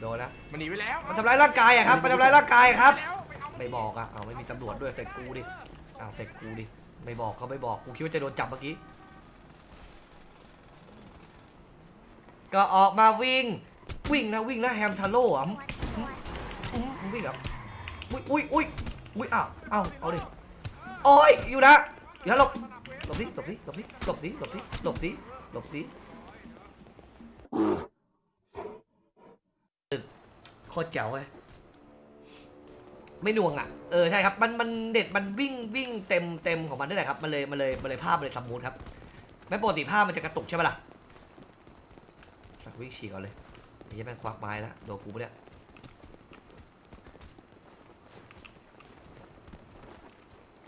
โดนแล้วมันหนีไปแล้วมันทำร้ายร่างกายอะครับมันทำร้ายร่างกายครับแล้วไปเอาไม่บอกอะเอาไม่มีตำรวจด้วยเสร็จกูดิอ้าวเสร็จกูดิไม่บอกเขาไม่บอกกูคิดว่าจะโดนจับเมื่อกี้ก็ออกมาวิ่งวิ่งนะวิ่งนะแฮมทาโร่อะอื้อมึงวิ่งเหรออุ้ยอุ้ยอุ้ยอุ้ยอ้าวอ้าวเอาดิโอ้ยอยู่นะอย่าหลบหลบสิหลบสิหลบสิหลบสิหลบสิหลบสิหลบสิโคตรแจ๋วเลยไม่น่วงอะ เออใช่ครับ มันมันเด็ดมันวิ่งวิ่งเต็มเต็มของมันนี่แหละครับ มันเลยมันเลยมันเลยภาพมันเลยสมูทครับไม่ปกติภาพมันจะกระตุกใช่ไหมล่ะสักวิ่งฉีกเอาเลยไอ้เหี้ยแม่งควักไม้แล้วโดนกูไปเนี่ย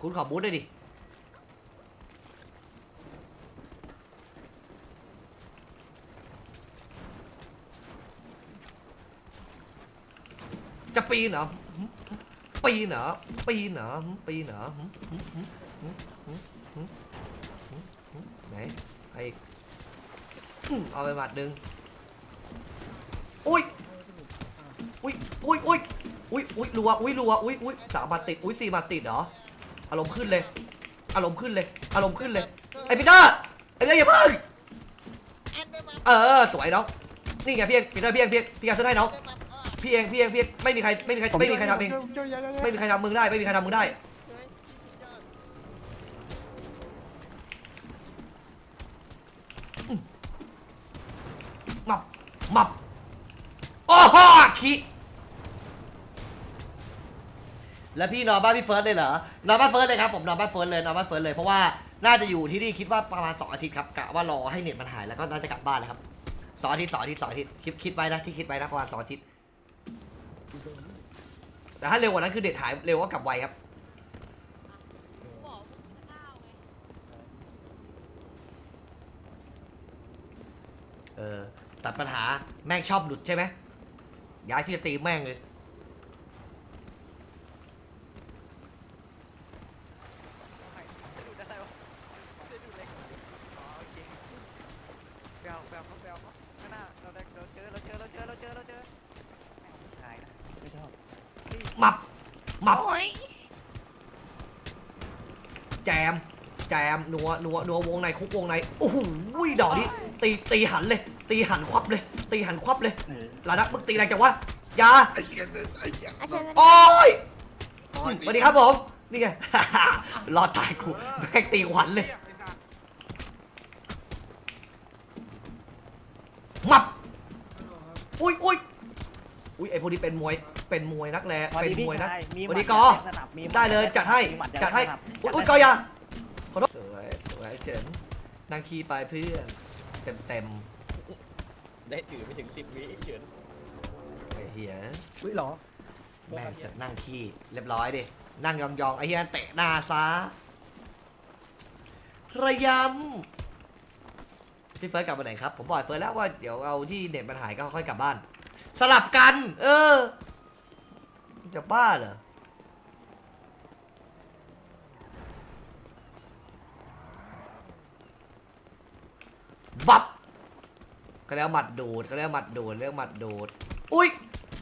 คุณขอบูทได้ดิ ปีนเหรอปีนเหรอปีนเหรอปีนเหรอไหนไอ้เอาไปหมัดึงอุ้ยอุ้ยอุ้ยอุ้ยอุ้ยอุ้ยรัวอุ้ยรัวอุ้ยอุ้ยสามบาติดอุ้ยสี่บาติดเหรออารมณ์ขึ้นเลยอารมณ์ขึ้นเลยอารมณ์ขึ้นเลยไอ้พีเตอร์ไอ้พีเตอร์อย่าเพิ่งเออสวยเนาะนี่ไงเพียงพีเตอร์เพียงเพียงพี่การซื้อให้เนาะ พี่เองพี่เองพี่เองไม่มีใครไม่มีใครไม่มีใครทำเองไม่มีใครทำมึงได้ไม่มีใครทำมึงได้มับมับโอ้โหขี้แล้วพี่นอนบ้านพี่เฟิร์สเลยเหรอนอนบ้านเฟิร์สเลยครับผมนอนบ้านเฟิร์สเลยนอนบ้านเฟิร์สเลยเพราะว่าน่าจะอยู่ที่นี่คิดว่าประมาณสองอาทิตย์ครับกะว่ารอให้เน็ตมันหายแล้วก็น่าจะกลับบ้านเลยครับสองอาทิตย์สองอาทิตย์สองอาทิตย์คิดคิดไว้นะที่คิดไว้นะประมาณสองอาทิตย์ แต่ถ้าเร็วกว่านั้นคือเด็ดหายเร็วก็กลับไวครับ เออตัดปัญหาแม่งชอบหลุดใช่ไหมย้ายที่จะตีแม่งเลย แบลแบลเขาแบลเขาข้างหน้าเราได้เราเจอเราเจอเราเจอเราเจอเราเจอหายนะไม่ชอบ หมับหมับแจม แจมนัวนัวนัววงในคุกวงในโอ้โหดอกนี้ตีตีหันเลย ตีหันควับเลย ตีหันควับเลยลานักมึงตีแรงจังวะอยาไอ้เหี้ยไอ้เหี้ยอาจารย์โอ้ยโอ้ยสวัสดีครับผม นี่ไง รอดตายกูแม่งตีขวัญเลยไอ้สัตว์หมับอุ้ยอุ้ยอุ้ยไอพวกนี้เป็นมวย เป็นมวยนักแลเป็นมวยนักสวัสดีกอได้เลยจัดให้จัดให้อุ้ยอุ้ยกอยาขอโทษสวยสวยเฉินนางคีไปเพื่อนเต็มเต็มได้ถือไม่ถึงสิบวิเฉยๆไอ้เฮียอุ้ยเหรอแม่งเสร็จนั่งขี้เรียบร้อยดินั่งยองๆไอ้เฮียเตะหน้าซะระยำพี่เฟิร์สกลับมาไหนครับ ผมบอกไอ้เฟิร์สแล้วว่าเดี๋ยวเอาที่เน็ตมันหายก็ค่อยกลับบ้าน สลับกัน เออ จะบ้าเหรอบับก็แล้วหมัดโดดก็แล้วหมัดโดดเรียกหมัดโดด อุ้ย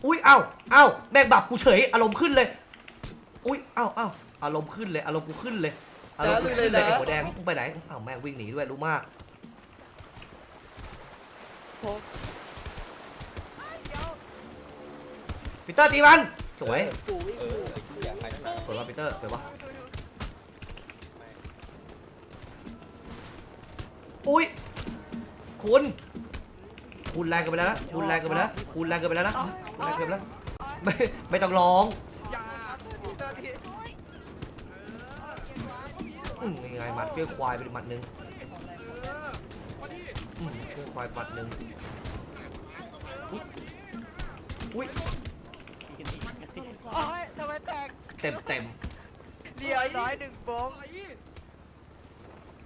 อุ้ย เอ้าเอ้าแม่งบับกูเฉย อารมณ์ขึ้นเลย อุ้ย เอ้าเอ้าอารมณ์ขึ้นเลย อารมณ์กูขึ้นเลย อารมณ์กูขึ้นเลยไอ้หัวแดงมึงไปไหนเอ้าแม่งวิ่งหนีด้วยรู้มากปีเตอร์ตีมัน สวยเออไอ้ที่อยากไปตั้งนาสวยว่ะปีเตอร์สวยว่ะอุ้ยคุณ คุณแรงเกินไปแล้วนะคุณแรงเกินไปแล้วนะคุณแรงเกินไปแล้วนะคุณแรงเกินไปแล้วไม่ไม่ต้องร้องอืมยังไงหมัดเฟี้ยวควายไปหมัดหนึ่งเออมาดิอืมเฟี้ยวควายหมัดหนึ่งอุ้ย โอ้ยทำไมแตกเต็มเต็มเรียบร้อยหนึ่งโบงอะไร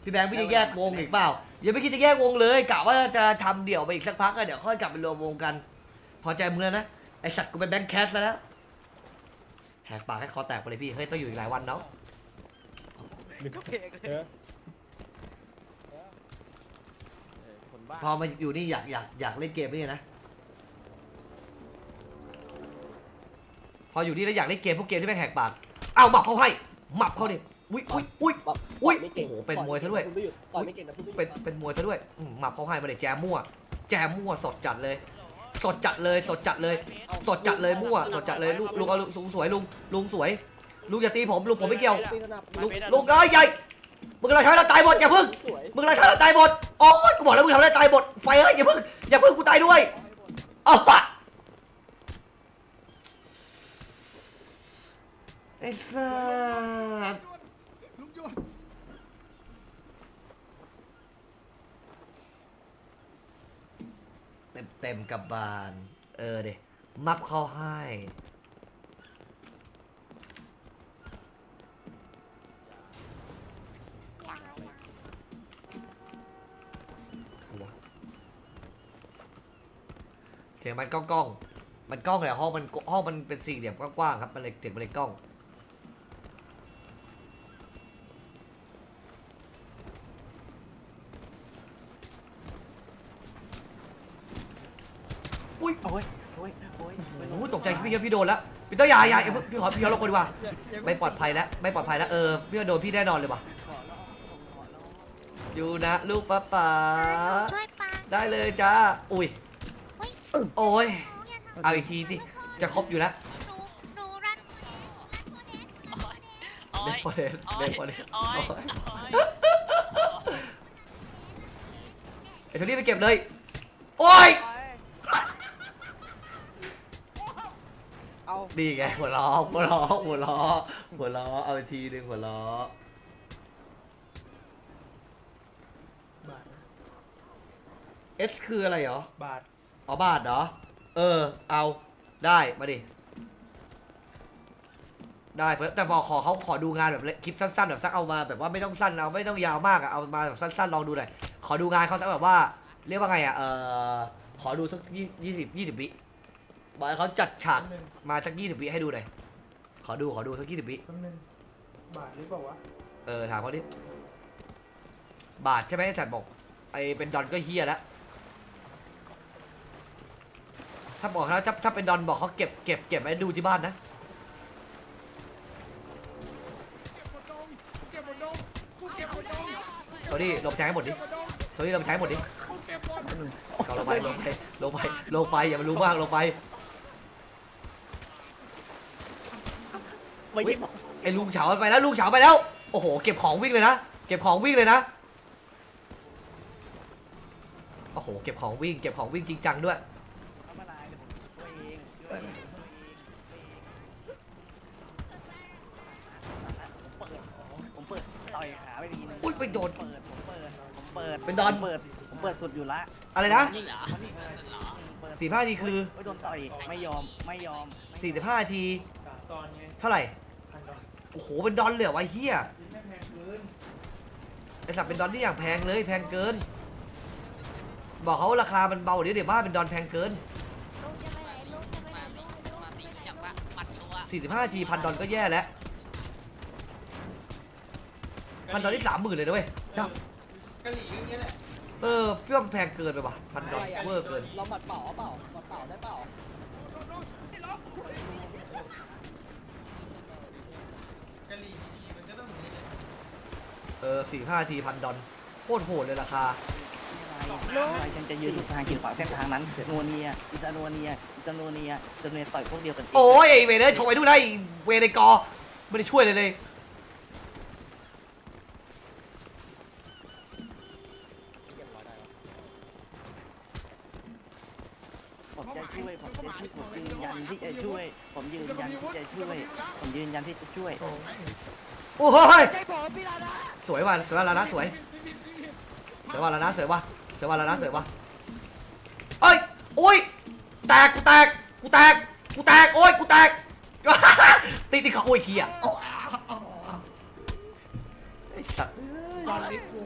พี่แบงค์พี่จะแยกวงอีกเปล่าอย่าไม่คิดจะแยกวงเลยกะว่าจะทำเดี่ยวไปอีกสักพักก็เดี๋ยวค่อยกลับไปรวมวงกัน พอใจมึงแล้วนะไอสัตว์กูเป็นแบงค์แคสแล้วนะแหกปากให้คอแตกไปเลยพี่เฮ้ยต้องอยู่อีกหลายวันเนาะก็เพลงเลยเออเออคนบ้าพอมาอยู่นี่อยากอยากอยากเล่นเกมนี่นะ พออยู่นี่แล้วอยากเล่นเกมพวกเกมที่แม่งแหกปากเอาหมับเขาให้หมับเขาดิอุ้ยอุ้ยอุ้ยอุ๊ยไม่เก่งโอ้โหเป็นมวยซะด้วยพูไม่หยุต่อยไม่เก่งแต่พูดไม่หยุดเป็นเป็นมวยซะด้วยอืมหมับเขาให้มาเด็แจมมั่ว แจมมั่วสดจัดเลย สดจัดเลยสดจัดเลยสดจัดเลยมั่วสดจัดเลยลุงลุงเอาลุงลุงสวยลุงลุงสวย ลุงอย่าตีผมลุงผมไม่เกี่ยวปีสนับลุงลุงเอ้ยใหญ่มึงกำลังใช้เราตายหมดอย่าพึ่งสวยมึงกำลังใช้เราตายหมดโอ้ยกูบอกแล้วมึงทำอะไรตายหมดไฟเอ้ยอย่าพึ่งอย่าพึ่งกูตายด้วยอ้า ไอ้สัสลุงยุดเต็มเต็มกับบาน เออเดมับเข้าให้เสียงมันก้องก้องๆมันก้องแต่ห้องมันห้องมันเป็นสี่เหลี่ยมกว้างๆครับ มันเลยเสียงมันเลยก้องอุ้ย โอ้ยโอ้ยโอ้ย โอ้ โหตกใจพี่ครับพี่โดนแล้วพี่ต้องอย่าอย่าอย่าพี่ขอพี่ขอลงก่อนดีกว่าอย่าอย่าไม่ปลอดภัยแล้วไม่ปลอดภัยแล้วเออพี่ว่าโดนพี่แน่นอนเลยว่ะขอร้องขอร้องอยู่นะลูกป้าป๋าช่วยปังได้เลยจ้าอุ้ยอุ๊ยโอ้ยหนูอย่าทำเอาอีกทีสิจะครบอยู่แล้วหนูหนูรันโมเดสรันโมเดสรันโมเดสเด็กพอเด็กเด็กพอเด็กไอ้โทนี่ไปเก็บเลยโอ้ย เอาดีไงหัวล้อหัวล้อหัวล้อหัวล้อเอาอีกทีหนึ่งหัวล้อ บาทนะเอสคืออะไรเหรอ บาท อ๋อบาทเหรอ เออ เอาได้มาดิ ได้เฟิร์สแต่พอขอเขาขอดูงานแบบคลิปสั้น ๆ แบบสักเอามาแบบว่าไม่ต้องสั้นเอาไม่ต้องยาวมากอะเอามาแบบสั้นๆลองดูหน่อยขอดูงานเขาสักแบบว่า เรียกว่าไงอะเออขอดูสักยี่ยี่สิบยี่สิบวิ บอกให้เขาจัดฉากแป๊บนึงมาสักยี่สิบวิให้ดูหน่อย ขอดูขอดูสักยี่สิบวิ แป๊บนึงบาทหรือเปล่าวะเออถามเขาดิ บาทใช่ไหมจัดบอก ไอเป็นดอนก็เฮียแล้ว ถ้าบอกแล้วถ้าถ้าเป็นดอนบอกเขาเก็บเก็บเก็บไว้ดูที่บ้านนะ เก็บหมดดงกูเก็บหมดดงโทนี่ลงใช้ให้หมดดิเก็บหมดดงโทนี่ลงใช้ให้หมดดิกูเก็บหมด เอาลงไปลงไปลงไปลงไปอย่ามารู้มากลงไป ไม่ใช่ไอ้ลุงเฉาไปแล้วลุงเฉาไปแล้ว โอ้โห เก็บของวิ่งเลยนะ เก็บของวิ่งเลยนะ โอ้โห เก็บของวิ่ง เก็บของวิ่งจริงจังด้วย เขามาลายเดี๋ยวผมช่วยเองช่วยเองช่วยเองช่วยเองผมเปิดผมเปิดต่อยขาไปทีนึงอุ้ยไปโดนเปิดผมเปิดผมเปิดเป็นดอน ผมเปิดผมเปิดสุดอยู่ละอะไรนะนี่เหรอเปิดสี่ห้าทีคือ โอ้ยโดนต่อยไม่ยอมไม่ยอมไม่สี่สิบห้าทีสาม ตอนไงเท่าไหร่พันดอกโอ้โหเป็นดอนเลยเหรอวะไอ้เฮียแม่งแพงเกินไอสัตว์เป็นดอนที่อย่างแพงเลยแพงเกิน บอกเขาราคามันเบาเดี๋ยวเดี๋ยวบ้าเป็นดอนแพงเกินลุงจะไปไหนลุงจะไปไหนลุงลุงจะไปไหน45ทีพันดอนก็แย่แล้วพันดอนที่สามหมื่นเลยนะเว้ยกะหรี่ก็อย่างเงี้ยแหละเออพี่ว่ามันแพงเกินไปว่ะพันดอนเวอร์เกิน เราหมัดเปล่าเอาเปล่าหมัดเปล่าได้เปล่า กะหรี่ดีๆมันก็ต้องอย่างนี้เลย เออสี่ห้าทีพันดอนโคตรโหดเลยราคา อะไรฉันจะยืนอยู่ทางกินขวางเส้นทางนั้นนัวเนียอิตานัวเนียอิตานัวเนียอิตานัวเนียต่อยพวกเดียวกันเงโอ้ยไอเวเดอร์ชงไปดูได้เวเดกอไม่ได้ช่วยเลยเลยเรียบร้อยได้แล้วผมจะช่วยผมจะช่วยผมยืนยันที่จะช่วย ผมยืนยันที่จะช่วย ผมยืนยันที่จะช่วย โอ้ยใจผมพี่ลานะสวยว่ะสวยว่ะแล้วนะสวยสวยว่ะแล้วนะสวยว่ะสวยว่ะแล้วนะสวยว่ะเอ้ยอุ้ยแตกกูแตกกูแตกกูแตกโอ้ยกูแตกตีตีเขาโอ้ยเชียเอาเอาเอาไอ้สัตว์บาลิกู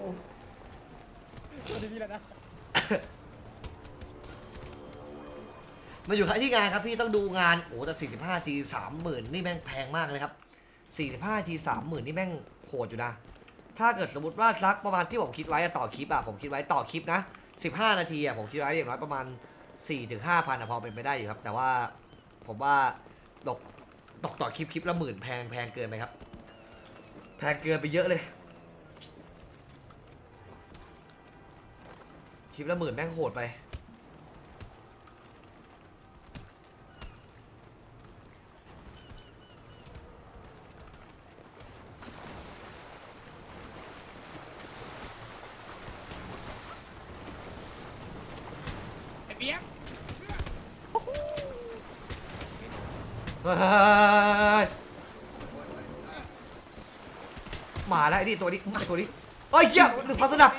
มาอยู่ที่งานครับพี่ต้องดูงานโอ้แต่45ที30,000นี่แม่งแพงมากเลยครับ 45ที30,000นี่แม่งโหดอยู่นะ ถ้าเกิดสมมติว่าสักประมาณที่ผมคิดไว้อะต่อคลิปอะผมคิดไว้ต่อคลิปนะ 15 นาทีอะผมคิดไว้อย่างน้อยประมาณ4ถึง5พันอะพอเป็นไปได้อยู่ครับ แต่ว่าผมว่าตกตกต่อคลิปคลิปละหมื่นแพงแพงเกินไปครับ แพงเกินไปเยอะเลย คลิปละหมื่นแม่งโหดไป ไอ้เปียก เฮ้ยมา แล้วไอ้นี่ตัวนี้ไอ้ตัวนี้เฮ้ยเหี้ยหนึ่งพัสดับ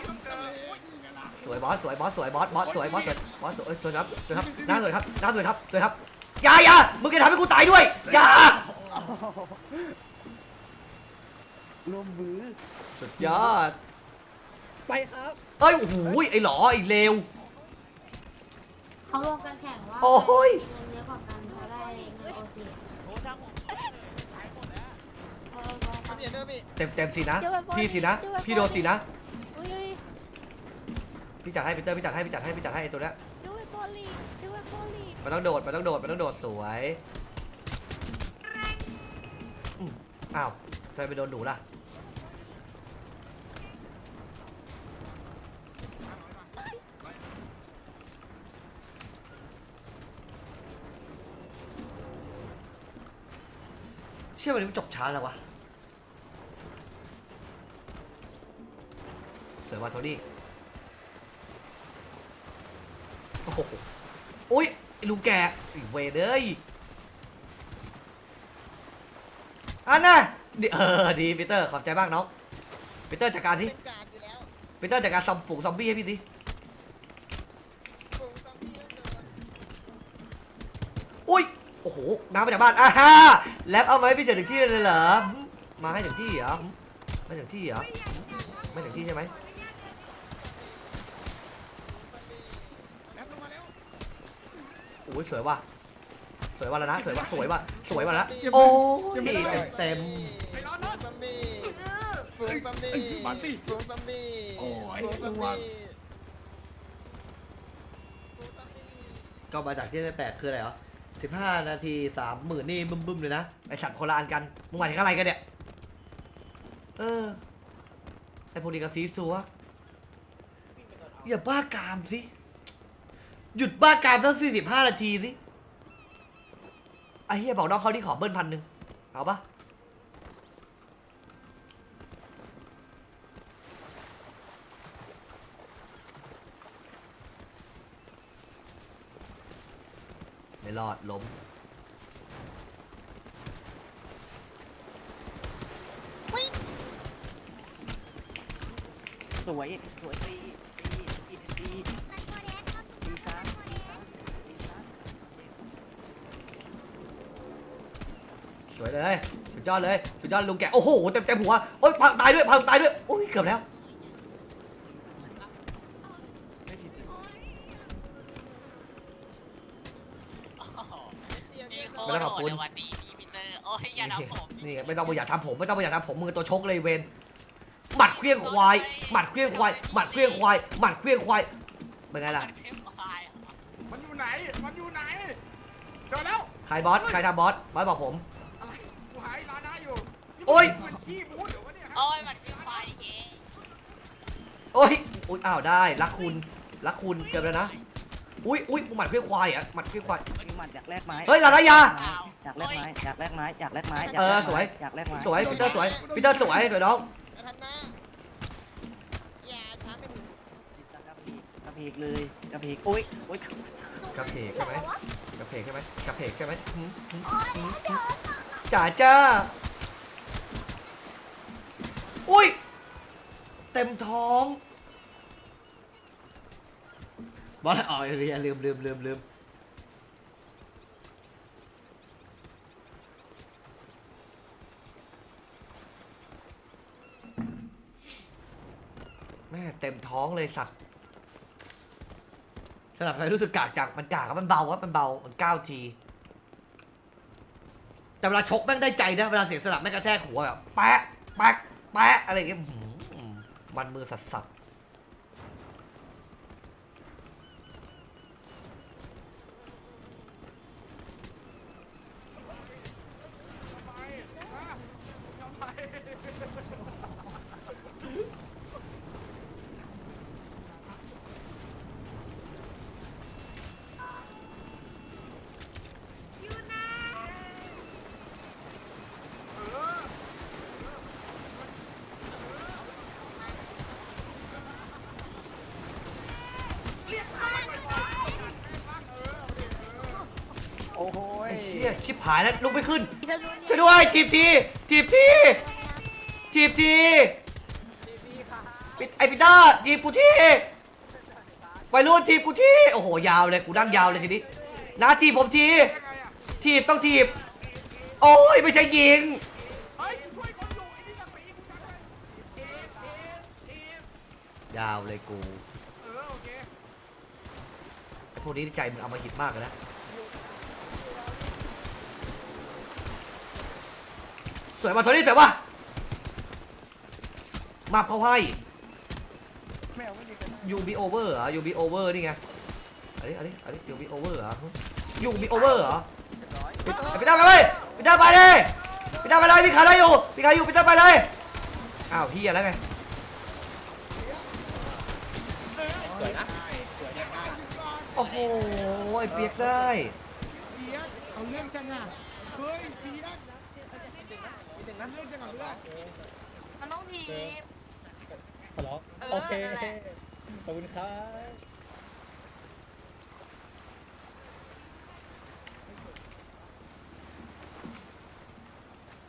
สวยบอสสวยบอสสวยบอสบอสสวยบอสสวยบอสสวยเอ้ยสวยครับสวยครับน้าสวยครับน้าสวยครับสวยครับอย่าอย่ามึงจะทำให้กูตายด้วยอย่ารวมมือสุดยอดไปครับเอ้ยโอ้โหไอ้หลอไอ้เลวเขาลงกันแข่งว่าโอ้ย เงินเยอะกว่ากันเขาได้เงินโอซี โอ้ช่างผมตายหมดแล้ว เอ อลงกันพี่เด้อพี่เต็มเต็มสินะ พี่สินะ พี่โดนสินะ อุ้ยพี่จัดให้พีเตอร์พี่จัดให้พี่จัดให้พี่จัดให้ไอ้ตัวเนี้ยด้วยโปลีด้วยโปลีมันต้องโดดมันต้องโดดมันต้องโดดสวยอืมอ้าวทำไมไปโดนหนูล่ะ เชื่อวันนี้มันจบช้าแล้ววะ วยว่ะโทนี่โอ้โหอุ้ยไอ้ลุงแกไอ้เวรเอ้ยอันน่ะดีเออดีปีเตอร์ขอบใจมากน้องปีเตอร์จัดการสิเป็นการอยู่แล้วปีเตอร์จัดการซอมฝูงซอมบี้ให้พี่สิฝูงซอมบี้แล้วเดินอุ้ยโอ้โหน้ำมาจากบ้านอ่าฮ่าแลบเอาไหมาให้พี่เจอถึงที่เลยเหรอหึมาให้ถึงที่เหรอหึไม่ถึงที่เหรอไม่ถึงที่ใช่ไหม อ้ยสวยว่ะสวยว่ะแล้วนะสวยว่ะสวยว่ะสวยว่ะแล้วโอ้ยเต็มเต็มไอ้ร้อนนะซอมบี้ฝูงซอมบี้เอ้ยมาสิฝูงซอมบี้โอ้ยฝูงซอมระวับี้งฝูงซอมบี้ก็มาจากที่แปลกคืออะไรเหรอสิบห้านาทีสามหมื่นนี่บึ้มบึ้มๆเลยนะไอสัตว์คนละอันกันมึงหมายถึงอะไรกันเนี่ยเออไอพวกนี้ก็ซีซัวอย่าบ้ากามสิ หยุดบ้ากามสักสี่สิบห้านาทีสิไอ้เฮียบอกน้องเขาที่ขอเบิ้ลพันหนึ่งเอาปะไม่รอดล้มสวยสวยตี สวยเลยสุดยอดเลยสุดยอดลุงแกโอ้โหเต็มเต็มหัวโอ๊ยพังตายด้วยพังตายด้วยโอ้ยเกือบแล้วนี่โคตรโหดเลยวันนี้พี่ปีเตอร์โอ้ยอย่าทำผมนี่ไม่ต้องมาอยากทำผมไม่ต้องมาอยากทำผมมือตัวชกเลยเวนหมัดเคลี้ยงควายหมัดเคลี้ยงควายหมัดเคลี้ยงควายหมัดเคลี้ยงควายเป็นไงล่ะมันเข้มควายเหรอมันอยู่ไหนมันอยู่ไหนเจอแล้วใครบอสใครทำบอสบอสบอกผม โอ้ยมันขี้บูดเดี๋ยววะเนี่ยฮะโอ้ยมันเข้มควายอย่างเงี้ยโอ้ยอุ้ยอ้าวได้รักคุณรักคุณเกือบแล้วนะ อุ้ยอุ้ยหมัดเคลี้ยงควายอะหมัดเคลี้ยงควายมีหมัดอยากแลกไม้เฮ้ยลาลายา อยากแลกไม้อยากแลกไม้อยากแลกไม้เออสวย อยากแลกไม้สวยพีเตอร์สวยพีเตอร์สวยสวยน้องอย่าทำนะอย่าช้าไปถึงกระเพกเลยกระเพกอุ้ยอุ้ยกระเพกใช่ไหมกระเพกใช่ไหมกระเพกใช่ไหมหืมหืมหืมหืมจ๋าจ้า อุ้ย เต็มท้อง บอสอ๋อยลืมลืมลืมลืมแม่เต็มท้องเลยสัตว์สลับไปรู้สึกกากจังมันกากมันเบาอะมันเบา มันก้าวที แต่เวลาชกแม่งได้ใจนะ เวลาเสียสลับแม่งกระแทกหัวแบบแป๊ะแป๊ะ แปะอะไรเงี้ยมันมือสัสสัสไป หายแล้วลุกไม่ขึ้นพี่จะรู้ช่วยด้วยทีบทีทีบทีทีบทีปิดไอปีเตอร์ทีบกูทีไปรุ่นทีบกูทีโอ้โหยาวเลยกูนั่งยาวเลยทีนี้นะทีบผมทียังไงอะทีบต้องทีบโอ้ยไม่ใช่ยิงเฮ้ยช่วยคนอยู่ไอ้นี่จะตีกูจังเลยเอฟเอฟเอฟยาวเลยกูเออโอเคพวกนี้ใจมึงเอามาหิดมากเลยนะ วยมาโทนี่สวยว่ะมาเขาให้แมวไม่ดีกัน ยูบีโอเวอร์เหรอยูบีโอเวอร์นี่ไงอันนี้อันนี้อันนี้ยูบีโอเวอร์เหรอยูบีโอเวอร์เหรอเรียบร้อยไปเต้าไปเลยไปเต้าไปเลยไปเต้าไปเลยพี่ขาได้อยู่พี่ขาอยู่ไปเต้าไปเลยอ้าวพี่อะไรไงสวยนะ โอ้โหไอเปียกได้เปียกเอาเรื่องจังอะเฮ้ย นะเรื่องจังอะเรื่องมันต้องทีขอร้องเออโอเคนั่นแหละ ขอบคุณครับ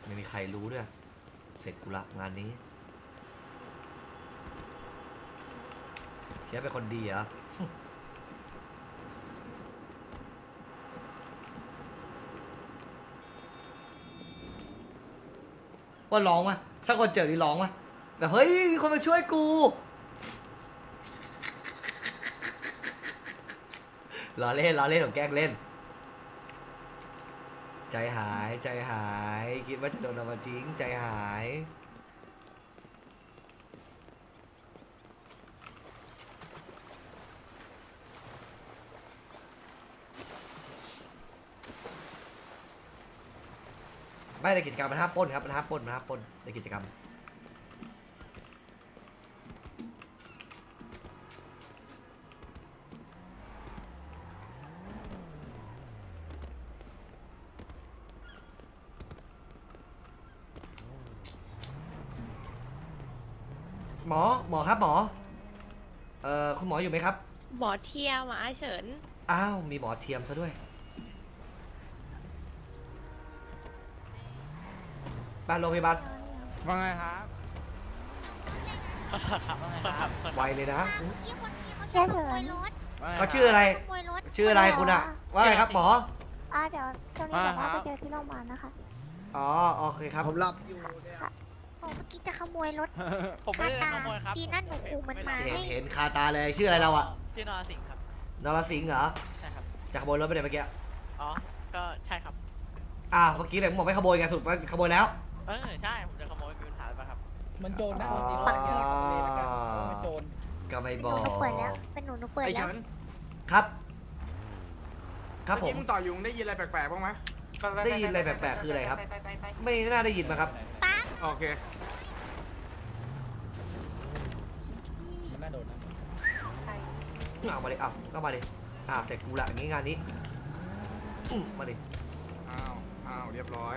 ไม่มีใครรู้ด้วย เสร็จกูละงานนี้เชียเป็นคนดีเหรอ ว่าร้องมาถ้าคนเจอนี่ร้องมาแบบเฮ้ยมีคนมาช่วยกูล้อเล่นล้อเล่นผมแกล้งเล่น ใจหายใจหาย คิดว่าจะโดนเอามาทิ้งใจหาย ไม่ในกิจกรรมมันห้ามปล้นครับมันห้ามปล้นมันห้ามปล้นในกิจกรรม หมอหมอครับหมอ เอ่อคุณหมออยู่ไหมครับ หมอเทียมอะอาเฉิน อ้าว มีหมอเทียมซะด้วยบ้าน โรงพยาบาลว่าไงครับไวเลยนะพี่คนนี้เขาจะขโมยรถเขาชื่ออะไรขโมยรถชื่ออะไรคุณอะว่าไงครับหมออ่าเดี๋ยวช่วงนี้บอกว่าไปเจอที่โรงพยาบาลนะคะอ๋อโอเคครับผมหลับอยู่เนี่ยโอ้เมื่อกี้จะขโมยรถผมไม่ได้ขโมยครับดีนั่นหนูขู่มันมาเห็นให้เห็นคาตาเลยชื่ออะไรเราอะชื่อนอสิงห์ครับนรสิงห์เหรอใช่ครับจะขโมยรถไปไหนเมื่อกี้อ๋อก็ใช่ครับอ้าวเมื่อกี้เลยมึงบอกไม่ขโมยไงสรุดว่าขโมยแล้ว เออใช่ผมจะขโมยมีปัญหาหรือเปล่าครับมันโจรนะอ๋อวันนี้เราเรียกเลยแล้วกันว่ามันโจรก็ไม่หบนูอกหนูเปิดแล้ว เป็นหนูหนูเปิดไอ้แล้ว เฉินครับ ครับผเมื่อมกี้มึงต่อยุงได้ยินอะไรแปลกๆบ้างไหมได้ยินอะไรแปลกๆคืออะไรครับ ไม่น่าได้ยินมาครับปั๊บโอเค มันน่าโดนนะเอามาดิเอาก็มาดิอ่าเสร็จกูละอย่างงี้งานนี้อื้อมาดิอ้าว อ้าว เรียบร้อย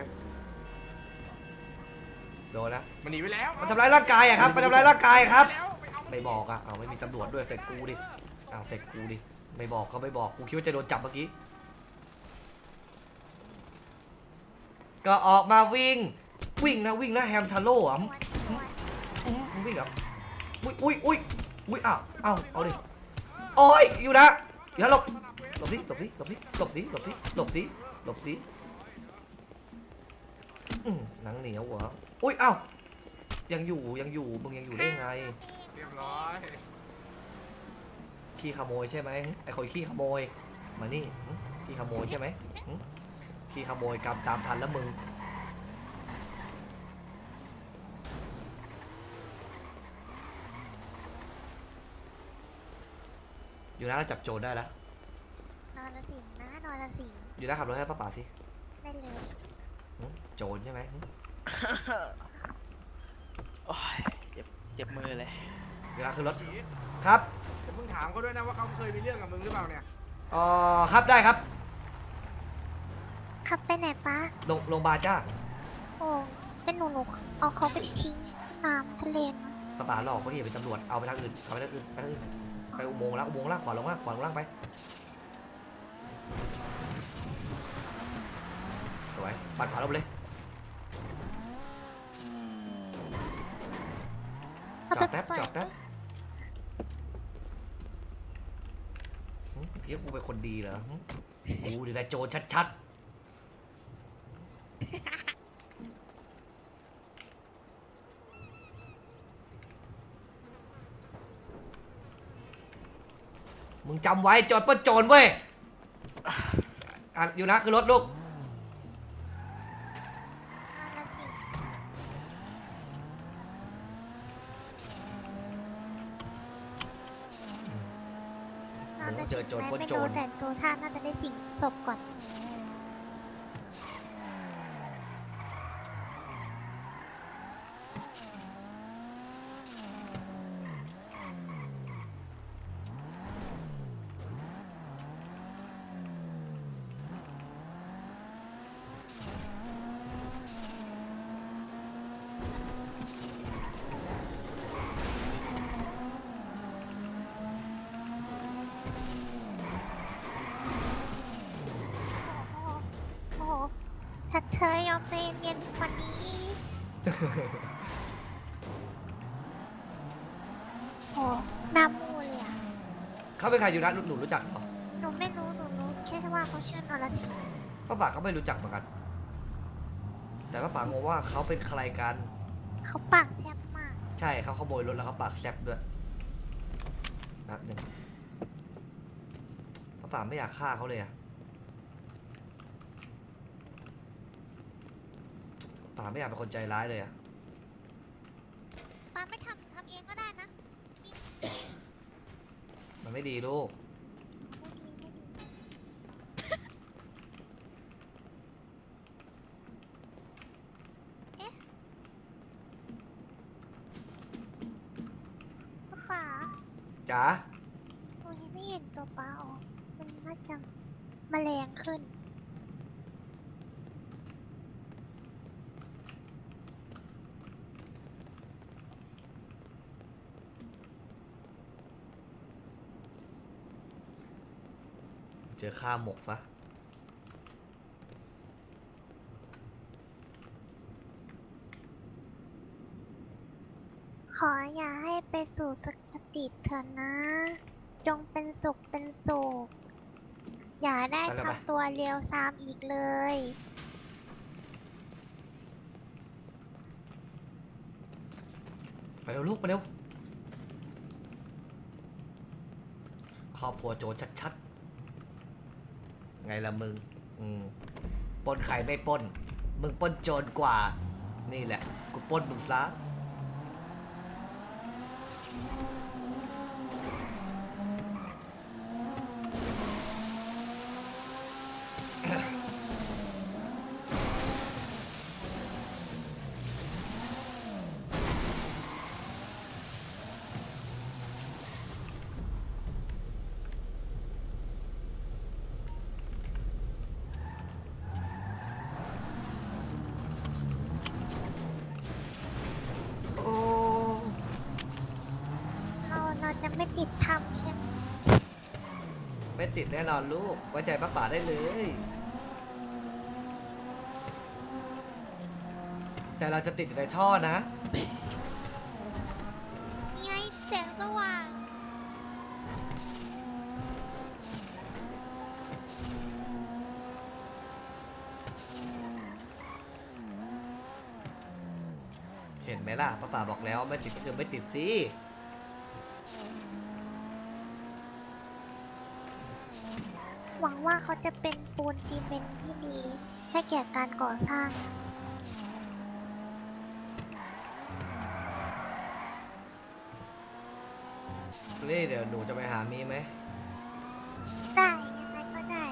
โดนนะมันหนีไปแล้วมันทำร้ายร่างกายอะครับมันทำร้ายร่างกายครับแล้วไปเอามันไม่บอกอะเอาไม่มีตำรวจด้วยเสร็จกูดิอ้าวเสร็จกูดิไม่บอกก็ไม่บอกกูคิดว่าจะโดนจับเมื่อกี้ก็ออกมาวิ่ง วิ่งนะวิ่งนะแฮมทาโร่อะอื้อมึงวิ่งเหรออุ้ยอุ้ยอุ้ยอุ้ยอ้าวอ้าวเอาดิโอ้ยอยู่นะอยู่นะหลบหลบสิหลบสิหลบสิหลบสิหลบสิหลบสิหลบสิ อื้อหนังเหนียวเหรอ อุ้ยอ้าวยังอยู่ยังอยู่มึงยังอยู่ได้ไง เรียบร้อยขี้ขโมยใช่ไหมไอคนขี้ขโมย มานี่หึขี้ขโมยใช่ไหมหึขี้ขโมยกำตามทันแล้วมึง อยู่นะเราจับโจรได้แล้วนอนละสิงนะนอนละสิงอยู่นะขับรถให้ป้าป๋าสิ ได้เลยหึ โจรใช่ไหมหึโอ้ยเจ็บเจ็บมือเลย เวลาขึ้นรถครับเดี๋ยวมึงถามเขาด้วยนะว่าเขาเคยมีเรื่องกับมึงหรือเปล่าเนี่ยอ๋อครับได้ครับขับไปไหนป้าโรงโรงพยาบาลจ้าโอ้เป็นหนูหนูเอาเขาไปทิ้งที่น้ำทะเลนะป้าป๋าหลอกเขาที่เป็นตำรวจเอาไปทางอื่นเอาไปทางอื่นไปทางอื่นไปอุโมงค์แล้วอุโมงค์ล่างขวาลงล่างขวาลงล่างไปสวย ปัดขวาลงไปเลยเอาจไปอดแป๊บปล่ยจอดแป๊บหึเพี้ยกูเป็นคนดีเหรอหึกูเดี๋ยวได้โจรชัดๆ มึงจำไว้โจรปล้นโจรเว้ยอะอยู่นะคือรถลูก เอาละสิน่าจะ เจอโจร สิ่ง ปล้น ไม่ โจร รู้แต่ตัวชาติน่าจะได้สิ่งศพก่อน โอ้โหถ้าเธอยอมใจเย็นๆวันนี้ โอ้หน้ามูเลยอะ เขาเป็นใครอยู่นะหนูรู้จักเหรอหนูไม่รู้ หนูรู้แค่ว่าเขาชื่อนรสิงห์ป้าป๋าก็ไม่รู้จักเหมือนกัน แต่ป้าป๋างงว่าเขาเป็นใครกัน เขาปากแซ่บมาก ใช่เขาขโมยรถแล้วเขาปากแซบด้วยแป๊บหนึงป้าป๋าไม่อยากฆ่าเขาเลยอะ ป้าไม่อยากเป็นคนใจร้ายเลยอะป้าไม่ทำทำเองก็ได้นะมันไม่ดีลูกไม่ดีไม่ดีเอ๊ะป้าป๋าจ๋าหนูยังไม่เห็นตัวปลาออกมันน่าจะแมลงขึ้น เจอข้าหมกซะขออย่าให้ไปสู่สกติเถอะนะ จงเป็นสุขเป็นสุข อย่าได้ไปเลยไปทำตัวเลียวซามอีกเลย ไปเร็วลูกไปเร็วครอบครัวโจรชัดๆ ไงละมึง อืมปล้นใครไม่ปล้น มึงปล้นโจรกว่า นี่แหละ กูปล้นมึงซะโอ้ เราเราจะไม่ติดทำใช่ไหม ไม่ติดแน่นอนลูกไว้ใจป้าป๋าได้เลย แต่เราจะติดอยู่ในท่อนะ นี่ไงแสงสว่างเห็นไหมล่ะป้าป๋าบอกแล้วไม่ติดก็คือไม่ติดสิ หวังว่าเขา จะเป็นปูนซีเมนต์ที่ดีให้แก่การก่อสร้างนี่เดี๋ยวหนูจะไปหามีไหม ได้ยังไงก็ได้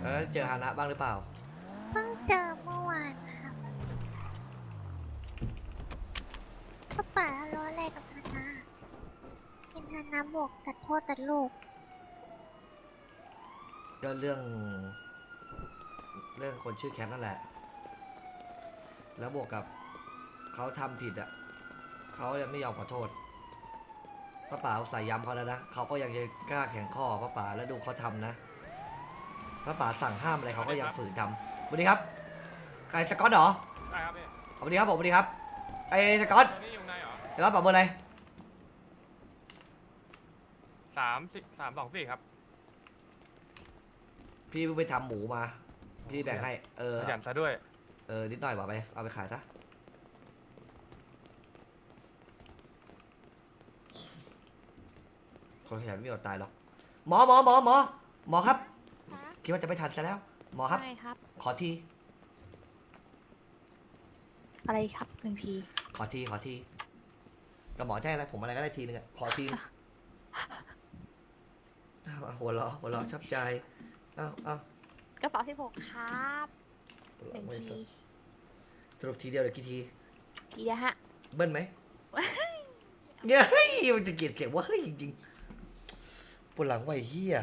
แล้วเจอฮานะบ้างหรือเปล่า เพิ่งเจอเมื่อวานค่ะป่าทะเลาะอะไรกับฮานาเห็นฮานาบอกตัดโทษตัดลูก ก็เรื่อง เรื่องคนชื่อแคทนั่นแหละ แล้วบวกกับเขาทำผิดอะเขายังไม่ยอมขอโทษป้าป๋าใส่ย้ำเขาแล้วนะเขาก็ยังจะกล้าแข่งข้อป้าป๋าแล้วดูเขาทำนะป้าป๋าสั่งห้ามอะไรเขาก็ยังฝืนทำสวัสดีครับใครสกอตเหรอได้ครับพี่สวัสดีครับผมสวัสดีครับไอ้สกอตตอนนี้อยู่ในเหรอสกอตบอกเบอร์อะไรสามสิสามสองสี่ครับ พี่เพิ่งไปทำหมูมา พี่แบ่งให้ เออ ขยันซะด้วย เออ นิดหน่อยบอกไป เอาไปขายซะ คนขยันไม่มีอดตายหรอก หมอหมอหมอหมอหมอครับคิดว่าจะไม่ทันซะแล้ว หมอครับ ใช่ครับ ขอที อะไรครับหนึ่งทีขอที ขอทีกับหมอแจ้งอะไรผมอะไรก็ได้ทีนึงอะขอทีนึงเอาเอาหัวเราะหัวเราะชอบใจเอาเอากระเป๋าสิบหกครับหนึ่งไม่สทีนสรุปทีเดียวหรือกี่ทีทีเดียวฮะ เบิ้ลไหมเนี่ยเฮ้ยมันจะเกลียดเขียนว่าเฮ้ยจริงๆปวดหลังไวะไอ้เฮีย